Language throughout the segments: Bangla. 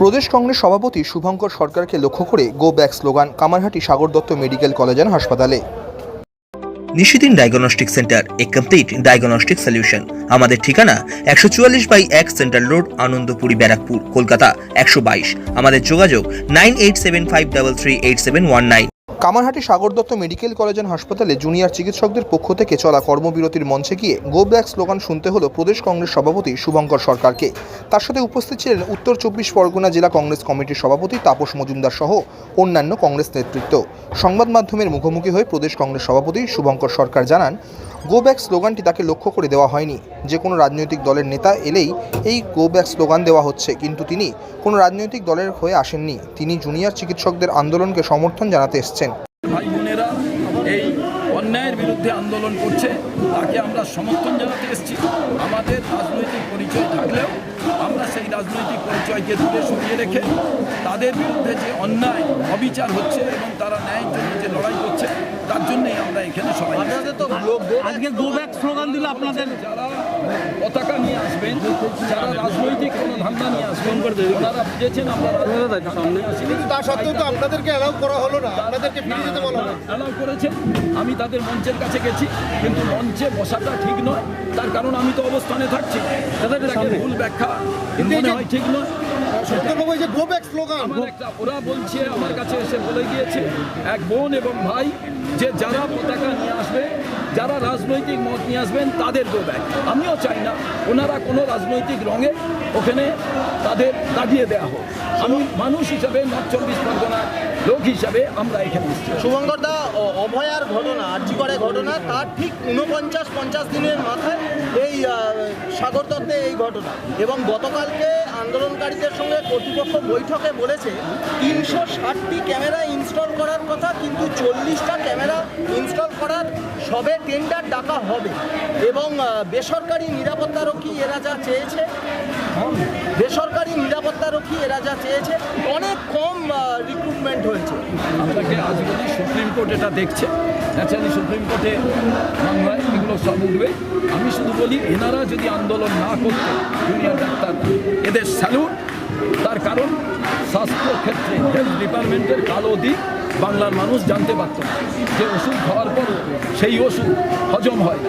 প্রদেশ কংগ্রেস সভাপতি শুভঙ্কর সরকারকে লক্ষ্য করে go back slogan Kamarhati Sagar Dutta medical college and হাসপাতালে। Nishidin diagnostic centre, a complete diagnostic solution আমাদের ঠিকানা একশো চুয়াল্লিশ বাই এক সেন্ট্রাল রোড, আনন্দপুরি ব্যারাকপুর, কলকাতা, একশো বাইশ। আমাদের যোগাযোগ nine eight seven five double three eight seven one nine. Kamarhati Sagar Dutta medical college and হাসপাতালে জুনিয়র চিকিৎসকদের পক্ষ থেকে চলা কর্মবিরতির মঞ্চে গিয়ে গো ব্যাক স্লোগান শুনতে হলো প্রদেশ কংগ্রেস সভাপতি শুভঙ্কর সরকারকে। তার সাথে উপস্থিত ছিলেন উত্তর চব্বিশ পরগনা জেলা কংগ্রেস কমিটির সভাপতি তাপস মজুমদার সহ অন্যান্য কংগ্রেস নেতৃত্ব। সংবাদ মাধ্যমের মুখোমুখি হয়ে প্রদেশ কংগ্রেস সভাপতি শুভঙ্কর সরকার জানান গো ব্যাক স্লোগানটি তাকে লক্ষ্য করে দেওয়া হয়নি। যে কোনো রাজনৈতিক দলের নেতা এলেই এই গো ব্যাক স্লোগান দেওয়া হচ্ছে, কিন্তু তিনি কোনো রাজনৈতিক দলের হয়ে আসেননি। তিনি জুনিয়র চিকিৎসকদের আন্দোলনকে সমর্থন জানাতে এসছেন। এই অন্যায়ের বিরুদ্ধে আন্দোলন করছে, তাকে আমরা সমর্থন জানাতে এসেছি। আমাদের রাজনৈতিক পরিচয় থাকলেও আমরা সেই রাজনৈতিক পরিচয়কে দূরে সরিয়ে রেখে তাদের বিরুদ্ধে যে অন্যায়, অবিচার হচ্ছে এবং তারা ন্যায়ের জন্য যে লড়াই করছে তার জন্যই আমরা এখানে সবাই তো আজকে গো ব্যাক স্লোগান দিল আপনাদের। যারা পতাকা নিয়ে আসবেন যারা রাজনৈতিক কোনো ধান্দা নিয়ে আসবেন ওনারা বুঝেছেন আমরা ধান্দা নিয়ে আসিনি। তা সত্ত্বেও তো আপনাদেরকে অ্যালাউ করা হলো না। আপনাদেরকে ফিরে যেতে বলা হলো। অ্যালাউ করেছে আমি তাদের মঞ্চের কাছে গেছি কিন্তু মঞ্চে বসাটা ঠিক নয়। তার কারণ আমি তো অবস্থানে থাকছি। তাদের ভুল ব্যাখ্যা মনে হয় ঠিক নয়। এই যে গো ব্যাক স্লোগান একটা ওরা বলছে আমার কাছে এসে বলে গিয়েছে এক বোন এবং ভাই যে যারা পতাকা নিয়ে আসবে, যারা রাজনৈতিক মত নিয়ে আসবেন, তাদের ব্যাক আমিও চাই না ওনারা কোনো রাজনৈতিক রঙে ওখানে তাদের দাঁড়িয়ে দেওয়া হোক। আমি মানুষ হিসাবে, নর্থ চব্বিশ পরগনার লোক হিসাবে আমরা এখানে শুভঙ্কর দা অভয়ার ঘটনা আর্যিকরে ঘটনা, তার ঠিক ঊনপঞ্চাশ, পঞ্চাশ দিনের মাথায় এই সাগর এই ঘটনা। এবং গতকালকে আন্দোলনকারীদের সঙ্গে কর্তৃপক্ষ বৈঠকে বলেছে, তিনশো ষাটটি ক্যামেরা ইনস্টল করার কথা, কিন্তু চল্লিশটা ক্যামেরা ইনস্টল করার সবে টেন্ডার ডাকা হবে। এবং বেসরকারি নিরাপত্তারক্ষী এরা যা চেয়েছে, বেসরকারি নিরাপত্তারক্ষী এরা যা চেয়েছে, অনেক কম রিক্রুটমেন্ট হয়েছে। সুপ্রিম কোর্ট এটা দেখছে। ন্যাচারালি সুপ্রিম কোর্টে মামলায় এগুলো সব উঠবে। আমি শুধু বলি, এনারা যদি আন্দোলন না করতে জুনিয়র ডাক্তার এদের স্যালুট তার কারণ, স্বাস্থ্য ক্ষেত্রে হেলথ ডিপার্টমেন্টের কালো দিক বাংলার মানুষ জানতে পারত যে ওষুধ খাওয়ার পর সেই ওষুধ হজম হয়।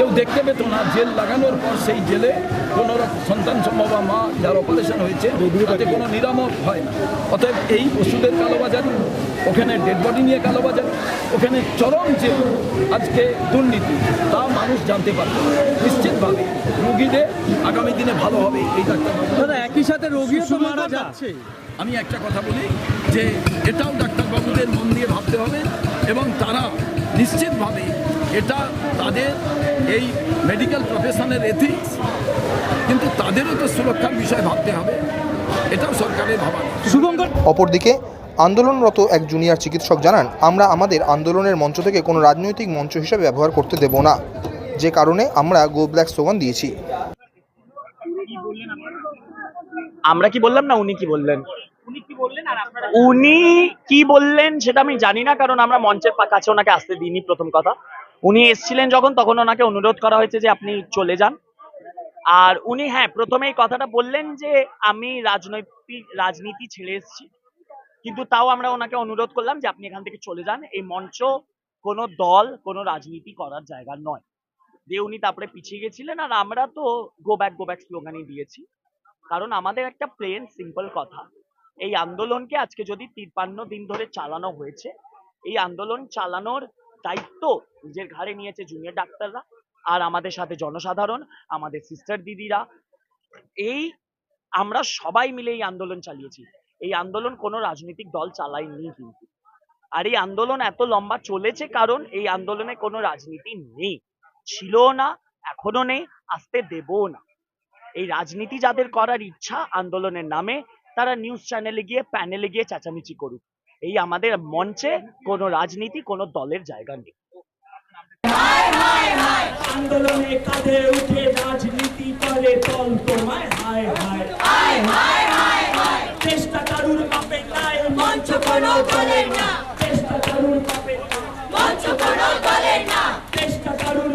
কেউ দেখতে পেত না। জেল লাগানোর পর সেই জেলে কোনো সন্তান সম্ভব বা মা যার অপারেশন হয়েছে তাতে কোনো নিরাময় হয় না। অতএব এই ওষুধের কালোবাজারি ওখানে ডেড বডি নিয়ে কালোবাজারি ওখানে চরম যে আজকে দুর্নীতি তা মানুষ জানতে পারবে নিশ্চিতভাবে রুগীদের আগামী দিনে ভালো হবে এই ডাক্তারবাবু দাদা একই সাথে রোগীও তো মারা যাচ্ছে। আমি একটা কথা বলি যে এটাও ডাক্তারবাবুদের মন দিয়ে ভাবতে হবে এবং তারা নিশ্চিতভাবে এটা তাদের এই মেডিকেল প্রফেশনের এথিক্স কিন্তু তাদেরও তো সুরক্ষার বিষয় ভাবতে হবে। এটাও সরকারের ভাবা। শুভঙ্কর অপরদিকে আন্দোলনরত এক জুনিয়র চিকিৎসক জানান আমরা আমাদের আন্দোলনের মঞ্চ থেকে কোনো রাজনৈতিক মঞ্চ হিসেবে ব্যবহার করতে দেব না। যে কারণে আমরা গো ব্ল্যাক স্লোগান দিয়েছি। আমরা কি বললাম না উনি কি বললেন? উনি কি বললেন সেটা আমি জানি না, কারণ আমরা মঞ্চের কাছে ওনাকে আসতে দিইনি প্রথম কথা। উনি এসেছিলেন যখন, তখন ওনাকে অনুরোধ করা হয়েছে যে আপনি চলে যান। আর উনি হ্যাঁ প্রথমে এই কথাটা বললেন যে আমি রাজনৈতিক, রাজনীতি ছেড়ে এসেছি। কিন্তু তাও আমরা ওনাকে অনুরোধ করলাম যে আপনি এখান থেকে চলে যান। এই মঞ্চ কোনো দল, কোনো রাজনীতি করার জায়গা নয়। দিয়ে উনি তারপরে পিছিয়ে গেছিলেন, আর আমরা তো গো ব্যাক গো ব্যাক স্লোগানই দিয়েছি। কারণ আমাদের একটা প্লেন সিম্পল কথা। এই আন্দোলনকে আজকে যদি তিপ্পান্ন দিন ধরে চালানো হয়েছে, এই আন্দোলন চালানোর দায়িত্ব নিজের ঘাড়ে নিয়েছে জুনিয়র ডাক্তাররা আর আমাদের সাথে জনসাধারণ, আমাদের সিস্টার দিদিরা। এই আমরা সবাই মিলে এই আন্দোলন চালিয়েছি। এই আন্দোলন কোনো রাজনৈতিক দল চালায়নি কিন্তু। আর এই আন্দোলন এত লম্বা চলেছে কারণ এই আন্দোলনে কোনো রাজনীতি নেই ছিল না এখনও নেই, আসতে দেবও না। এই রাজনীতি যাদের করার ইচ্ছা আন্দোলনের নামে তারা নিউজ চ্যানেলে গিয়ে প্যানেলে গিয়ে চেঁচামেচি করুক। এই আমাদের মঞ্চে কোনো রাজনীতি কোনো দলের জায়গা নেই। আন্দোলনে কাঁধে উঠে রাজনীতি করে দল তোমায়। হায় হায় চেষ্টা কারুর পাপে নাই মঞ্চ কোনো দলের না। চেষ্টা কারুর পাপে মঞ্চ কোনো দলের না। চেষ্টা কারুর